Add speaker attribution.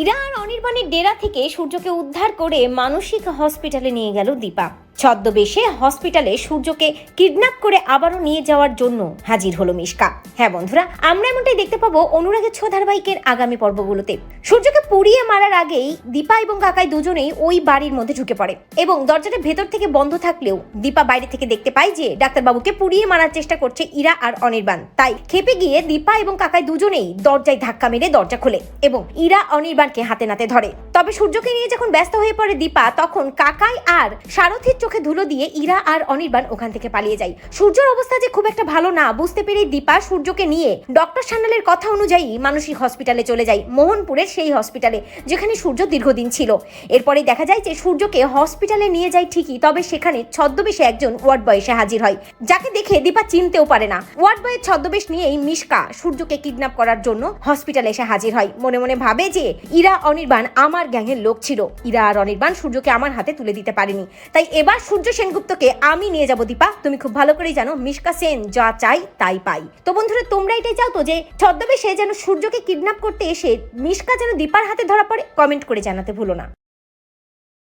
Speaker 1: ইরা অনির্বাণের ডেরা থেকে সূর্যকে উদ্ধার করে মানসিক হসপিটালে নিয়ে গেল দীপা। ছদ্মবেশে হসপিটালে সূর্যকে কিডন্যাপ করে আবারও নিয়ে যাওয়ার জন্য হাজির হলো মিশকা। হ্যাঁ বন্ধুরা, আমরা এমনটাই দেখতে পাবো অনুরাগের ছো ধারাবাহিকের আগামী পর্বগুলোতে। সূর্যকে পুড়িয়ে মারার আগেই দীপা এবং কাকাই দুজনেই ওই বাড়ির মধ্যে ঢুকে পড়ে এবং দরজাটা ভেতর থেকে বন্ধ থাকলেও দীপা বাইরে থেকে দেখতে পায় যে ডাক্তারবাবুকে পুড়িয়ে মারার চেষ্টা করছে ইরা আর অনির্বাণ। তাই খেপে গিয়ে দীপা এবং কাকাই দুজনেই দরজায় ধাক্কা মেরে দরজা খোলে এবং ইরা অনির্বাণকে হাতে নাতে ধরে। তবে সূর্যকে নিয়ে যখন ব্যস্ত হয়ে পড়ে দীপা, তখন কাকাই আর সারথীর চোখে ধুলো দিয়ে ইরা আর অনির্বাণ ওখান থেকে পালিয়ে যায়। সূর্যর অবস্থা যে খুব একটা ভালো না, বুঝতে পেরে দীপা সূর্যকে নিয়ে ডক্টর সান্যালের কথা অনুযায়ী মানসিক হসপিটালে চলে যায়, মোহনপুরের সেই হসপিটালে, যেখানে সূর্য দীর্ঘদিন ছিল। এরপরে দেখা যায় যে সূর্যকে হসপিটালে নিয়ে যায় ঠিকই, তবে সেখানে ছদ্মবেশে একজন ওয়ার্ড বয় এসে হাজির হয়, যাকে দেখে দীপা চিনতেও পারে না। ওয়ার্ড বয়ের ছদ্মবেশ নিয়েই মিশকা সূর্যকে কিডন্যাপ করার জন্য হসপিটালে এসে হাজির হয়। মনে মনে ভাবে যে, ইরা, অনির্বাণ আমার গ্যাংয়ের লোক ছিল। ইরা আর অনির্বাণ সূর্যকে আমার হাতে তুলে দিতে পারেনি। তাই এবার সূর্য সেনগুপ্তকে আমি নিয়ে যাব, দীপা। তুমি খুব ভালো করেই জানো, মিশকা সেন যা চাই তাই পাই। তো বন্ধুরা, তোমরা এটাই চাও তো যে, ছদ্মবেশে যেন সূর্যকে কিডন্যাপ করতে এসে মিশকা যেন দীপার হাতে ধরা পড়ে? কমেন্ট করে জানাতে ভুলো না।